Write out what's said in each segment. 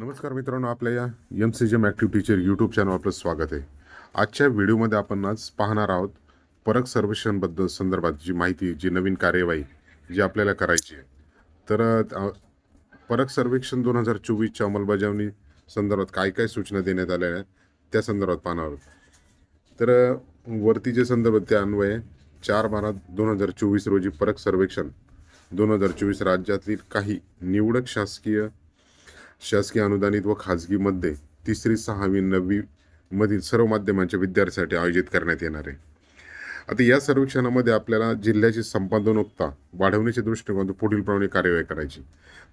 नमस्कार मित्रांनो आपल्या या M C gem active teacher YouTube channel आपलं स्वागत आहे. आजच्या व्हिडिओमध्ये आपण आज पाहणार आहोत परक सर्वेक्षणबद्दल संदर्भात जी माहिती जी नवीन कार्यवाही जी आपल्याला करायची आहे. तर अ, परक सर्वेक्षण दोन हजार चोवीसच्या अंमलबजावणी संदर्भात काय काय सूचना देण्यात आल्या आहेत त्या संदर्भात पाहणार आहोत. तर अ, वरती जे संदर्भ आहेत, त्या अन्वये चार बारा दोन हजार चोवीस रोजी परक सर्वेक्षण दोन हजार चोवीस राज्यातील काही निवडक शासकीय शासकीय अनुदानित व खाजगीमध्ये तिसरी सहावी नववी मधील सर्व माध्यमांच्या विद्यार्थ्यांसाठी आयोजित करण्यात येणार आहे. आता या सर्वेक्षणामध्ये आपल्याला जिल्ह्याची संपादनोक्ता वाढवण्याच्या दृष्टिकोनातून पुढील प्रमाणे कार्यवाही करायची.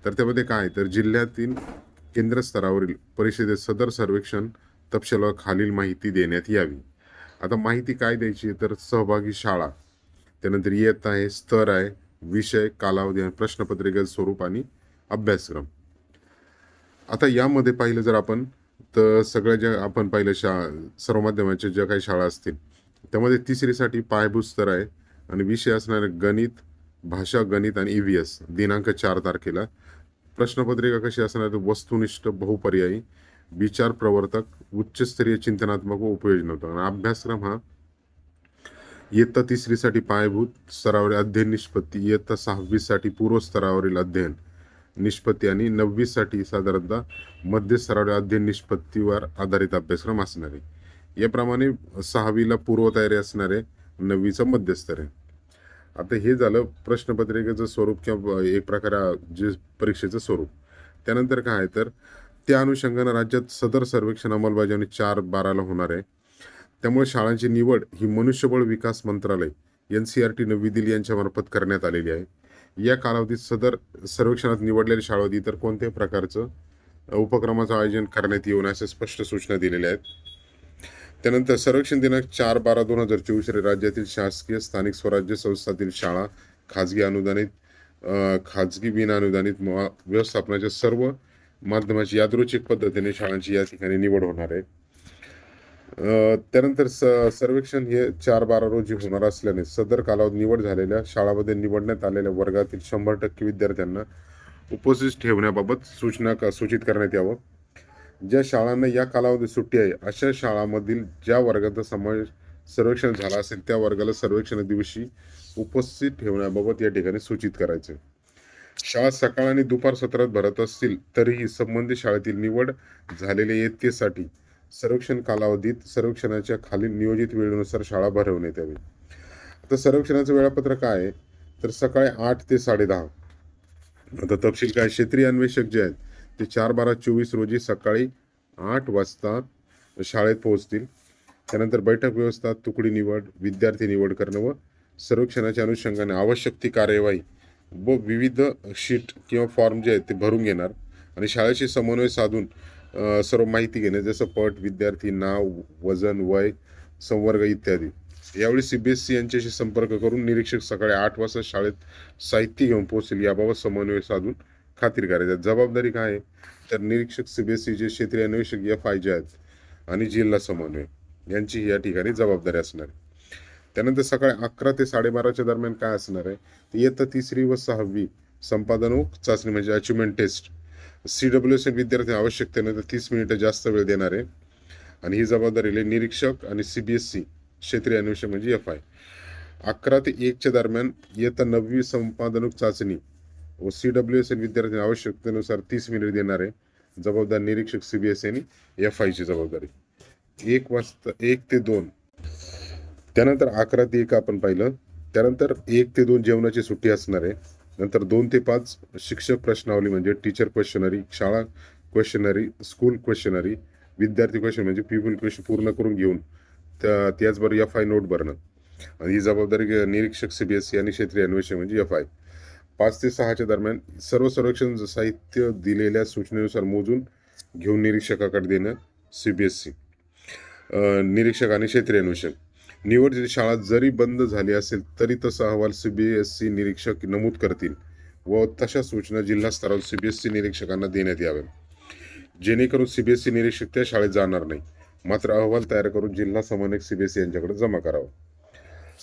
तर त्यामध्ये काय आहे? तर जिल्ह्यातील केंद्र स्तरावरील परिषदेत सदर सर्वेक्षण तपशिलावर खालील माहिती देण्यात यावी. आता माहिती काय द्यायची? तर सहभागी शाळा. त्यानंतर इयत्ता आहे स्तर आहे विषय कालावधी आणि प्रश्नपत्रिकेचं स्वरूप आणि अभ्यासक्रम. आता यामध्ये पाहिलं जर आपण तर सगळ्या ज्या आपण पाहिलं शा सर्व माध्यमाच्या ज्या काही शाळा असतील त्यामध्ये तिसरीसाठी पायाभूत स्तर आहे आणि विषय असणार गणित भाषा गणित आणि ई व्ही एस दिनांक चार तारखेला. प्रश्नपत्रिका कशी असणार वस्तुनिष्ठ बहुपर्यायी विचार प्रवर्तक उच्चस्तरीय चिंतनात्मक व उपयोजनात्मक. आणि अभ्यासक्रम हा इयत्ता तिसरीसाठी पायाभूत स्तरावरील अध्ययन निष्पत्ती इयत्ता सहावीसाठी पूर्व स्तरावरील अध्ययन. निष्पत्ती आणि नववीसाठी साधारणतः मध्यस्तरावर अध्ययन निष्पत्तीवर आधारित अभ्यासक्रम असणारे याप्रमाणे सहावीला पूर्वतयारी असणारे नववीचा मध्यस्तर आहे. आता हे झालं प्रश्नपत्रिकेचं स्वरूप किंवा एक प्रकारे जे परीक्षेचं स्वरूप. त्यानंतर काय आहे तर त्या अनुषंगानं राज्यात सदर सर्वेक्षण अंमलबजावणी चार बाराला होणार आहे. त्यामुळे शाळांची निवड ही मनुष्यबळ विकास मंत्रालय एन सी आर टी नवी दिल्ली यांच्यामार्फत करण्यात आलेली आहे. या कालावधीत सदर सर्वेक्षणात निवडलेल्या शाळेत इतर कोणत्याही प्रकारचं उपक्रमाचं आयोजन करण्यात येऊन अशा स्पष्ट सूचना दिलेल्या आहेत. त्यानंतर सर्वेक्षण दिनांक चार बारा दोन हजार चोवीस राज्यातील शासकीय स्थानिक स्वराज्य संस्थातील शाळा खाजगी अनुदानित खाजगी बिनअनुदानित व्यवस्थापनाच्या सर्व माध्यमाची यादृच्छिक पद्धतीने शाळांची या ठिकाणी निवड होणार आहे. त्यानंतर स सर्वेक्षण हे चार बारा रोजी होणार असल्याने सदर कालावधी निवड झालेल्या शाळामध्ये निवडण्यात आलेल्या वर्गातील शंभर टक्के विद्यार्थ्यांना उपस्थित ठेवण्याबाबत सूचना सूचित करण्यात यावं. ज्या शाळांना या कालावधीत सुट्टी आहे अशा शाळांमधील ज्या वर्गाचा समावेश सर्वेक्षण झाला असेल त्या वर्गाला सर्वेक्षण दिवशी उपस्थित ठेवण्याबाबत या ठिकाणी सूचित करायचे. शाळा सकाळ आणि दुपार सत्रात भरत असतील तरीही संबंधित शाळेतील निवड झालेल्या इयत्तेसाठी सर्वेक्षण कालावधीत सर्वेक्षणाच्या खालील नियोजित वेळेनुसार शाळा भरवण्यात यावी. आता सर्वेक्षणाचं वेळापत्रक काय आहे? तर सकाळी आठ ते साडेदहा आता तपशील काय? क्षेत्रीय अन्वेषक जे आहेत ते चार बारा चोवीस रोजी सकाळी आठ वाजता शाळेत पोहोचतील. त्यानंतर बैठक व्यवस्था तुकडी निवड विद्यार्थी निवड करणं व सर्वेक्षणाच्या अनुषंगाने आवश्यक ती कार्यवाही व विविध शीट किंवा फॉर्म जे आहेत ते भरून घेणार आणि शाळेशी समन्वय साधून सर्व माहिती घेणे जसं पट विद्यार्थी नाव वजन वय संवर्ग इत्यादी. यावेळी सी बी एस सी यांच्याशी संपर्क करून निरीक्षक सकाळी आठ वाजता शाळेत साहित्य घेऊन पोहोचेल याबाबत समन्वय साधून खात्री करायची जबाबदारी काय आहे? तर निरीक्षक सी बी एस क्षेत्रीय अन्वेषक एफ आय जे आहेत आणि जिल्हा समन्वय. यांची या ठिकाणी जबाबदारी असणार आहे. त्यानंतर सकाळी अकरा ते साडेबाराच्या दरम्यान काय असणार आहे? तर इयत्ता तिसरी व सहावी संपादन चाचणी म्हणजे achievement test C W S विद्यार्थी आवश्यकतेनंतर तीस मिनिटं जास्त वेळ देणार आहे. आणि ही जबाबदारी लय निरीक्षक आणि सी बी एस सी क्षेत्रीय अन्वेषण म्हणजे एफ आय अकरा ते एकच्या दरम्यान इयत्ता नववी संपादनक चाचणी व सी डब्ल्यू एस एल विद्यार्थी आवश्यकतेनुसार तीस मिनिट देणार आहे. जबाबदार निरीक्षक सी बी एस आणि एफ आयची जबाबदारी. एक वाजता एक ते दोन. त्यानंतर अकरा ते एक आपण पाहिलं. त्यानंतर एक ते दोन जेवणाची सुट्टी असणार आहे. नंतर दोन ते पाच शिक्षक प्रश्नावली म्हणजे टीचर क्वेश्चनरी शाळा क्वेश्चनरी स्कूल क्वेश्चनरी विद्यार्थी क्वेश्चन म्हणजे पीपल क्वेश्चन पूर्ण करून घेऊन त्या त्याचबरोबर एफ आय नोट भरणं. आणि ही जबाबदारी निरीक्षक सी बी एस सी आणि क्षेत्रीय अन्वेषण म्हणजे एफ आय पाच ते सहाच्या दरम्यान सर्व सर्वेक्षण साहित्य दिलेल्या सूचनेनुसार मोजून घेऊन निरीक्षकाकडे देणं सी बी एस सी निरीक्षक आणि क्षेत्रीय अन्वेषण. निवडलेली शाळा जरी बंद झाली असेल तरी तसा अहवाल सी बी एस सी निरीक्षक नमूद करतील व तशा सूचना जिल्हा स्तरावर सी बी एस सी निरीक्षकांना देण्यात याव्या जेणेकरून सी बी एस सी निरीक्षक त्या शाळेत जाणार नाही. मात्र अहवाल तयार करून जिल्हा समन्वयक सी बी एस सी यांच्याकडे जमा करावा.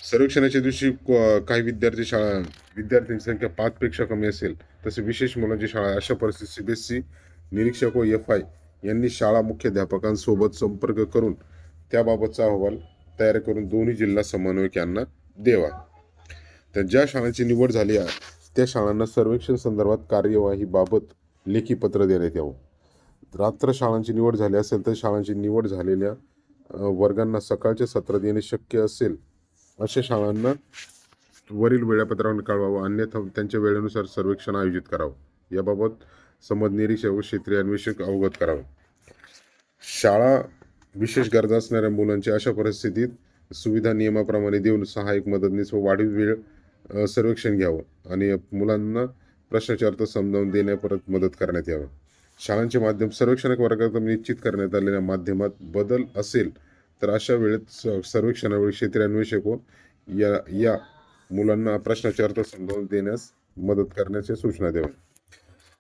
सर्वेक्षणाच्या दिवशी काही विद्यार्थी शाळा विद्यार्थ्यांची संख्या पाचपेक्षा कमी असेल तसे विशेष मुलांची शाळा अशा परिस्थितीत सी बी एस सी निरीक्षक व एफ आय यांनी शाळा मुख्याध्यापकांसोबत संपर्क करून त्याबाबतचा अहवाल तयार करून दोन्ही जिल्हा समन्वयक यांना द्यावा तर ज्या शाळांची निवड झाली आहे त्या शाळांना सर्वेक्षण संदर्भात कार्यवाहीबाबत लेखी पत्र देण्यात यावं. रात्र शाळांची निवड झाली असेल तर शाळांची निवड झालेल्या वर्गांना सकाळचे सत्रात येणे शक्य असेल अशा शाळांना वरील वेळापत्रावर कळवावं. अन्यथा त्यांच्या वेळेनुसार सर्वेक्षण आयोजित करावं. याबाबत संबंध निरीक्षक व क्षेत्रीय अन्वेषक अवगत करावं. शाळा विशेष गरजा असणाऱ्या मुलांची अशा परिस्थितीत सुविधा नियमाप्रमाणे देऊन सहाय्यक मदतनीस व वाढीव वेळ सर्वेक्षण घ्यावं आणि मुलांना प्रश्नाचे अर्थ समजावून देण्यापरत मदत करण्यात यावं. शाळांचे माध्यम सर्वेक्षणक वर्गात निश्चित करण्यात आलेल्या माध्यमात बदल असेल तर अशा वेळेत स- सर्वेक्षणावेळी क्षेत्रीय अन्वेषक व या या मुलांना प्रश्नाचे अर्थ समजावून देण्यास मदत करण्याच्या सूचना द्याव्या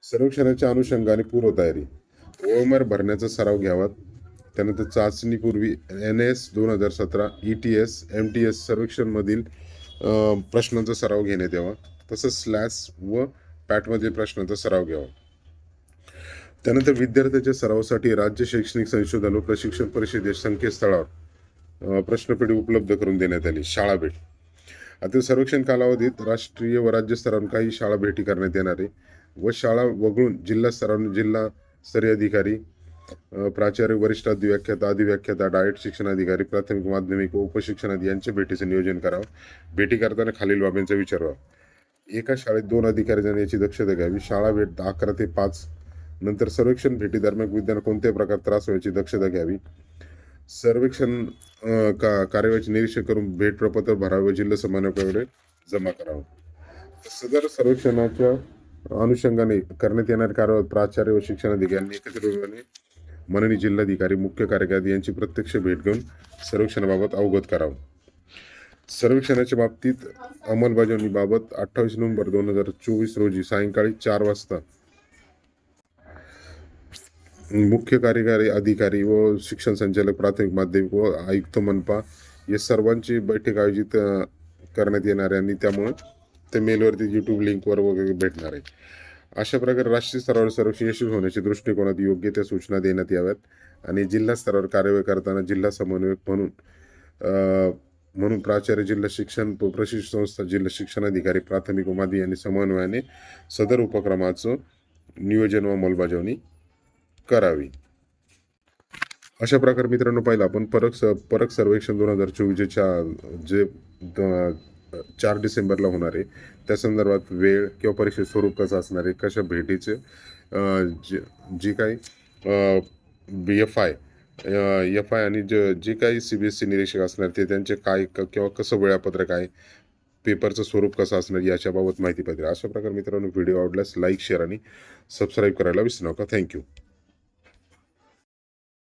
सर्वेक्षणाच्या अनुषंगाने पूर्वतयारी. ओएमआर भरण्याचा सराव घ्यावा. त्यानंतर चाचणीपूर्वी एन एस दोन हजार सतरा E T S M T S सर्वेक्षणमधील प्रश्नांचा सराव घेण्यात यावा. तसंच स्लॅस व पॅटमधील प्रश्नांचा सराव घ्यावा. त्यानंतर विद्यार्थ्याच्या सरावासाठी राज्य शैक्षणिक संशोधन व प्रशिक्षण परिषदेच्या संकेतस्थळावर प्रश्नपेढी उपलब्ध करून देण्यात आली. शाळा भेट. आता सर्वेक्षण कालावधीत राष्ट्रीय व राज्य स्तरावरून काही शाळा भेटी करण्यात येणार आहे. व शाळा वगळून जिल्हा स्तरावरून जिल्हा स्तरीय अधिकारी प्राचार्य वरिष्ठ अधिव्याख्याता अधिव्याख्याता डायट शिक्षणाधिकारी प्राथमिक माध्यमिक व उपशिक्षणाधी यांच्या भेटीचं नियोजन करावं. भेटी करताना खालील बाबींचा विचार व्हावा. एका शाळेत दोन अधिकारी जाण्याची दक्षता घ्यावी. शाळा भेट अकरा ते पाच नंतर सर्वेक्षण भेटी दरम्यान विद्यार्थ्यांना कोणत्याही प्रकार त्रास व्हायची दक्षता घ्यावी. सर्वेक्षण का कार्यवाहीचे निरीक्षण करून भेट प्रपत्र भरावे व जिल्हा समन्वयकाकडे जमा करावं. सदर सर्वेक्षणाच्या अनुषंगाने करण्यात येणाऱ्या कारवाईत प्राचार्य व शिक्षणाधिकाऱ्यांनी एकत्रितपणे माननीय जिल्हाधिकारी मुख्य कार्यकारी यांची प्रत्यक्ष भेट घेऊन सर्वेक्षणाबाबत अवगत करावं. सर्वेक्षणाच्या बाबतीत अंमलबजावणीबाबत अठ्ठावीस नोव्हेंबर दोन हजार चोवीस रोजी सायंकाळी चार वाजता मुख्य कार्यकारी अधिकारी व शिक्षण संचालक प्राथमिक माध्यमिक व आयुक्त मनपा या सर्वांची बैठक आयोजित करण्यात येणार आहे आणि त्यामुळे ते मेलवरती यूट्यूब लिंकवर वगैरे भेटणार आहे. अशा प्रकारे राष्ट्रीय स्तरावर सर्वेक्षण यशस्वी होण्याच्या दृष्टिकोनात योग्य त्या सूचना देण्यात याव्यात आणि जिल्हा स्तरावर कार्यवाही करताना जिल्हा समन्वयक म्हणून म्हणून प्राचार्य जिल्हा शिक्षण प्रशिक्षण संस्था जिल्हा शिक्षण अधिकारी प्राथमिक उमादी यांनी समन्वयाने सदर उपक्रमाचं नियोजन व अंमलबजावणी करावी. अशा प्रकारे मित्रांनो पाहिलं आपण परक स परक सर्वेक्षण दोन हजार चोवीसच्या जे द- चार डिसेंबरला होणार आहे. त्या संदर्भात वेळ किंवा परीक्षेत स्वरूप कसं असणार आहे कशा भेटीचे अं, जे जी काही B F I F I आणि ज जे काही सी बी एस सी निरीक्षक असणार ते त्यांचे काय क- किंवा कसं वेळापत्रक आहे पेपरचं स्वरूप कसं असणार याच्याबाबत माहिती पाहिजे. अशा प्रकारे मित्रांनो व्हिडिओ आवडल्यास लाईक शेअर आणि सबस्क्राईब करायला विसरू नका. थँक्यू.